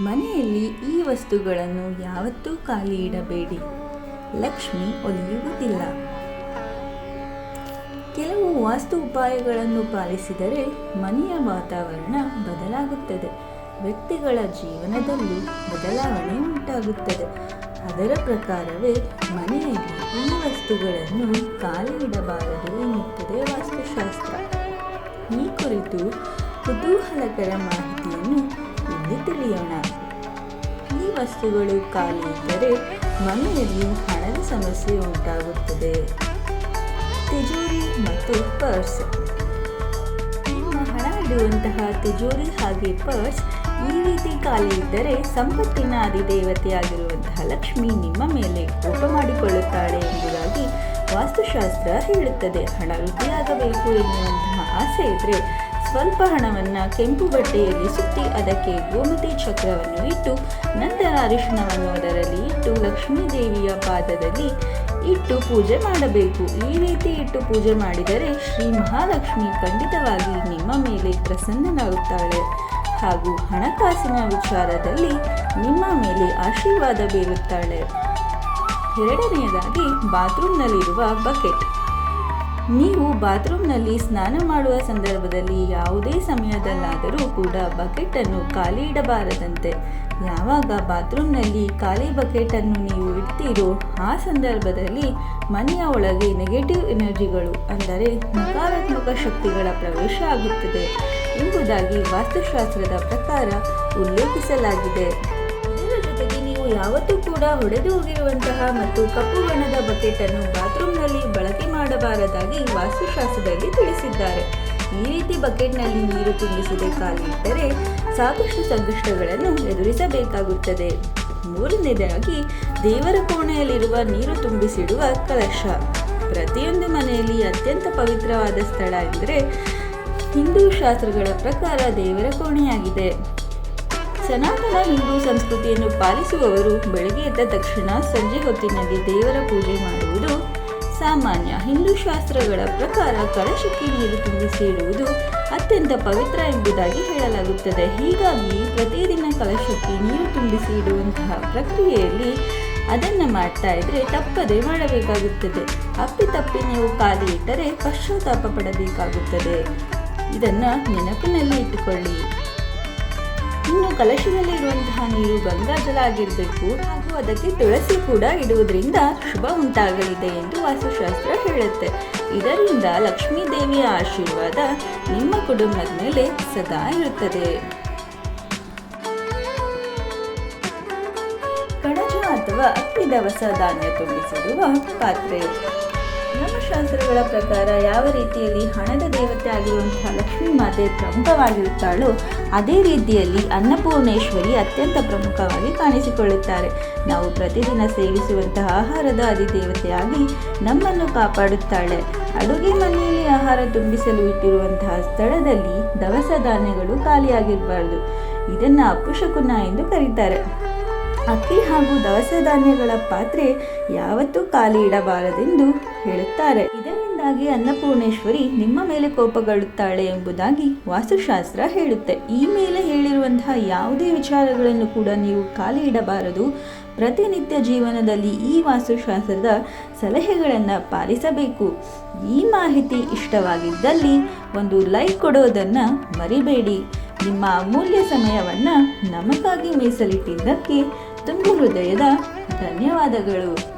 ಮನೆಯಲ್ಲಿ ಈ ವಸ್ತುಗಳನ್ನು ಯಾವತ್ತೂ ಖಾಲಿ ಇಡಬೇಡಿ. ಲಕ್ಷ್ಮಿ ಒಲಿಯುವುದಿಲ್ಲ. ಕೆಲವು ವಾಸ್ತು ಉಪಾಯಗಳನ್ನು ಪಾಲಿಸಿದರೆ ಮನೆಯ ವಾತಾವರಣ ಬದಲಾಗುತ್ತದೆ. ವ್ಯಕ್ತಿಗಳ ಜೀವನದಲ್ಲಿ ಬದಲಾವಣೆ ಉಂಟಾಗುತ್ತದೆ. ಅದರ ಪ್ರಕಾರವೇ ಮನೆಯಲ್ಲಿ ಈ ವಸ್ತುಗಳನ್ನು ಖಾಲಿ ಇಡಬಾರದು ಎನ್ನುತ್ತದೆ ವಾಸ್ತುಶಾಸ್ತ್ರ. ಈ ಕುರಿತು ಕುತೂಹಲಕರ ಮಾಹಿತಿಯನ್ನು ಇಲ್ಲಿ ತಿಳಿಯೋಣ. ಈ ವಸ್ತುಗಳು ಖಾಲಿ ಇದ್ದರೆ ಮನೆಯಲ್ಲಿ ಹಣದ ಸಮಸ್ಯೆ ಉಂಟಾಗುತ್ತದೆ. ತಿಜೋರಿ ಮತ್ತು ಪರ್ಸ್. ನಿಮ್ಮ ಹಣ ಇಡುವಂತಹ ತಿಜೋರಿ ಹಾಗೆ ಪರ್ಸ್ ಈ ರೀತಿ ಖಾಲಿ ಇದ್ದರೆ ಸಂಪತ್ತಿನ ಅಧಿದೇವತೆಯಾಗಿರುವಂತಹ ಲಕ್ಷ್ಮಿ ನಿಮ್ಮ ಮೇಲೆ ಕೋಪ ಮಾಡಿಕೊಳ್ಳುತ್ತಾಳೆ ಎಂಬುದಾಗಿ ವಾಸ್ತುಶಾಸ್ತ್ರ ಹೇಳುತ್ತದೆ. ಹಣ ವೃದ್ಧಿಯಾಗಬೇಕು ಎನ್ನುವಂತಹ ಆಸೆ ಇದ್ದರೆ ಸ್ವಲ್ಪ ಹಣವನ್ನು ಕೆಂಪು ಬಟ್ಟೆಯಲ್ಲಿ ಸುತ್ತಿ ಅದಕ್ಕೆ ಗೋಮತಿ ಚಕ್ರವನ್ನು ಇಟ್ಟು, ನಂತರ ಅರಿಶಿಣವನ್ನು ಅದರಲ್ಲಿ ಇಟ್ಟು, ಲಕ್ಷ್ಮೀ ದೇವಿಯ ಪಾದದಲ್ಲಿ ಇಟ್ಟು ಪೂಜೆ ಮಾಡಬೇಕು. ಈ ರೀತಿ ಇಟ್ಟು ಪೂಜೆ ಮಾಡಿದರೆ ಶ್ರೀ ಮಹಾಲಕ್ಷ್ಮಿ ಖಂಡಿತವಾಗಿ ನಿಮ್ಮ ಮೇಲೆ ಪ್ರಸನ್ನನಾಗುತ್ತಾಳೆ. ಹಾಗೂ ಹಣಕಾಸಿನ ವಿಚಾರದಲ್ಲಿ ನಿಮ್ಮ ಮೇಲೆ ಆಶೀರ್ವಾದ ಬೀರುತ್ತಾಳೆ. ಎರಡನೆಯದಾಗಿ ಬಾತ್ರೂಮ್ನಲ್ಲಿರುವ ಬಕೆಟ್ ನೀವು ಬಾತ್ರೂಮ್ನಲ್ಲಿ ಸ್ನಾನ ಮಾಡುವ ಸಂದರ್ಭದಲ್ಲಿ ಯಾವುದೇ ಸಮಯದಲ್ಲಾದರೂ ಕೂಡ ಬಕೆಟನ್ನು ಖಾಲಿ ಇಡಬಾರದಂತೆ. ಯಾವಾಗ ಬಾತ್ರೂಮ್ನಲ್ಲಿ ಖಾಲಿ ಬಕೆಟನ್ನು ನೀವು ಇಡ್ತೀರೋ ಆ ಸಂದರ್ಭದಲ್ಲಿ ಮನೆಯ ಒಳಗೆ ನೆಗೆಟಿವ್ ಎನರ್ಜಿಗಳು ಅಂದರೆ ನಕಾರಾತ್ಮಕ ಶಕ್ತಿಗಳ ಪ್ರವೇಶ ಆಗುತ್ತದೆ ಎಂಬುದಾಗಿ ವಾಸ್ತುಶಾಸ್ತ್ರದ ಪ್ರಕಾರ ಉಲ್ಲೇಖಿಸಲಾಗಿದೆ. ಯಾವತ್ತೂ ಕೂಡ ಹೊಡೆದು ಹೋಗಿರುವಂತಹ ಮತ್ತು ಕಪ್ಪು ಬಣ್ಣದ ಬಕೆಟ್ ಅನ್ನು ಬಾತ್ರೂಮ್ನಲ್ಲಿ ಬಳಕೆ ಮಾಡಬಾರದಾಗಿ ವಾಸ್ತುಶಾಸ್ತ್ರದಲ್ಲಿ ತಿಳಿಸಿದ್ದಾರೆ. ಈ ರೀತಿ ಬಕೆಟ್ನಲ್ಲಿ ನೀರು ತುಂಬಿಸದೆ ಕಾಲಿಟ್ಟರೆ ಸಾಕಷ್ಟು ಸಂಕಷ್ಟಗಳನ್ನು ಎದುರಿಸಬೇಕಾಗುತ್ತದೆ. ಮೂರನೇದಾಗಿ ದೇವರ ಕೋಣೆಯಲ್ಲಿರುವ ನೀರು ತುಂಬಿಸಿಡುವ ಕಲಶ. ಪ್ರತಿಯೊಂದು ಮನೆಯಲ್ಲಿ ಅತ್ಯಂತ ಪವಿತ್ರವಾದ ಸ್ಥಳ ಎಂದರೆ ಹಿಂದೂ ಶಾಸ್ತ್ರಗಳ ಪ್ರಕಾರ ದೇವರ ಕೋಣೆಯಾಗಿದೆ. ಸನಾತನ ಹಿಂದೂ ಸಂಸ್ಕೃತಿಯನ್ನು ಪಾಲಿಸುವವರು ಬೆಳಗ್ಗೆ ಎದ್ದ ತಕ್ಷಣ ಸಂಜೆ ಹೊತ್ತಿನಲ್ಲಿ ದೇವರ ಪೂಜೆ ಮಾಡುವುದು ಸಾಮಾನ್ಯ. ಹಿಂದೂ ಶಾಸ್ತ್ರಗಳ ಪ್ರಕಾರ ಕಳಶಕ್ಕೆ ನೀರು ತುಂಬಿಸಿ ಇಡುವುದು ಅತ್ಯಂತ ಪವಿತ್ರ ಎಂಬುದಾಗಿ ಹೇಳಲಾಗುತ್ತದೆ. ಹೀಗಾಗಿ ಪ್ರತಿದಿನ ಕಲಶಕ್ಕೆ ನೀರು ತುಂಬಿಸಿ ಇಡುವಂತಹ ಪ್ರಕ್ರಿಯೆಯಲ್ಲಿ ಅದನ್ನು ಮಾಡ್ತಾ ಇದ್ರೆ ತಪ್ಪದೆ ಮಾಡಬೇಕಾಗುತ್ತದೆ. ಅಪ್ಪಿತಪ್ಪಿ ನೀವು ಖಾಲಿ ಇಟ್ಟರೆ ಪಶ್ಚಾತ್ತಾಪ ಪಡಬೇಕಾಗುತ್ತದೆ. ಇದನ್ನು ನೆನಪಿನಲ್ಲಿ ಇಟ್ಟುಕೊಳ್ಳಿ ಇನ್ನು ಕಲಶದಲ್ಲಿ ಇರುವಂತಹ ನೀರು ಗಂಗಾಜಲ ಆಗಿರಬೇಕು ಹಾಗೂ ಅದಕ್ಕೆ ತುಳಸಿ ಕೂಡ ಇಡುವುದರಿಂದ ಶುಭ ಉಂಟಾಗಲಿದೆ ಎಂದು ವಾಸ್ತುಶಾಸ್ತ್ರ ಹೇಳುತ್ತೆ. ಇದರಿಂದ ಲಕ್ಷ್ಮೀ ದೇವಿಯ ಆಶೀರ್ವಾದ ನಿಮ್ಮ ಕುಟುಂಬದ ಮೇಲೆ ಸದಾ ಇರುತ್ತದೆ. ಕಣಜ ಅಥವಾ ಅಕ್ಕಿ ದವಸ ಧಾನ್ಯ ತುಂಬಿಸಿರುವ ಪಾತ್ರೆ. ನಮ್ಮ ಶಾಸ್ತ್ರಗಳ ಪ್ರಕಾರ ಯಾವ ರೀತಿಯಲ್ಲಿ ಹಣದ ದೇವತೆ ಆಗಿರುವಂತಹ ಲಕ್ಷ್ಮೀ ಮಾತೆ ಪ್ರಮುಖವಾಗಿರುತ್ತಾಳೋ ಅದೇ ರೀತಿಯಲ್ಲಿ ಅನ್ನಪೂರ್ಣೇಶ್ವರಿ ಅತ್ಯಂತ ಪ್ರಮುಖವಾಗಿ ಕಾಣಿಸಿಕೊಳ್ಳುತ್ತಾರೆ. ನಾವು ಪ್ರತಿದಿನ ಸೇವಿಸುವಂತಹ ಆಹಾರದ ಅಧಿದೇವತೆಯಾಗಿ ನಮ್ಮನ್ನು ಕಾಪಾಡುತ್ತಾಳೆ. ಅಡುಗೆ ಮನೆಯಲ್ಲಿ ಆಹಾರ ತುಂಬಿಸಲು ಇಟ್ಟಿರುವಂತಹ ಸ್ಥಳದಲ್ಲಿ ದವಸ ಧಾನ್ಯಗಳು ಖಾಲಿಯಾಗಿರಬಾರ್ದು. ಇದನ್ನು ಅಪುಶಕುನ ಎಂದು ಕರೀತಾರೆ. ಅಕ್ಕಿ ಹಾಗೂ ದವಸ ಧಾನ್ಯಗಳ ಪಾತ್ರೆ ಯಾವತ್ತೂ ಖಾಲಿ ಇಡಬಾರದೆಂದು ಹೇಳುತ್ತಾರೆ. ಇದರಿಂದಾಗಿ ಅನ್ನಪೂರ್ಣೇಶ್ವರಿ ನಿಮ್ಮ ಮೇಲೆ ಕೋಪಗೊಳ್ಳುತ್ತಾಳೆ ಎಂಬುದಾಗಿ ವಾಸ್ತುಶಾಸ್ತ್ರ ಹೇಳುತ್ತೆ. ಈ ಮೇಲೆ ಹೇಳಿರುವಂತಹ ಯಾವುದೇ ವಿಚಾರಗಳನ್ನು ಕೂಡ ನೀವು ಖಾಲಿ ಇಡಬಾರದು. ಪ್ರತಿನಿತ್ಯ ಜೀವನದಲ್ಲಿ ಈ ವಾಸ್ತುಶಾಸ್ತ್ರದ ಸಲಹೆಗಳನ್ನು ಪಾಲಿಸಬೇಕು. ಈ ಮಾಹಿತಿ ಇಷ್ಟವಾಗಿದ್ದಲ್ಲಿ ಒಂದು ಲೈಕ್ ಕೊಡೋದನ್ನು ಮರಿಬೇಡಿ. ನಿಮ್ಮ ಅಮೂಲ್ಯ ಸಮಯವನ್ನು ನಮಗಾಗಿ ಮೀಸಲಿಟ್ಟಿದ್ದಕ್ಕೆ ತುಂಬ ಹೃದಯದ ಧನ್ಯವಾದಗಳು.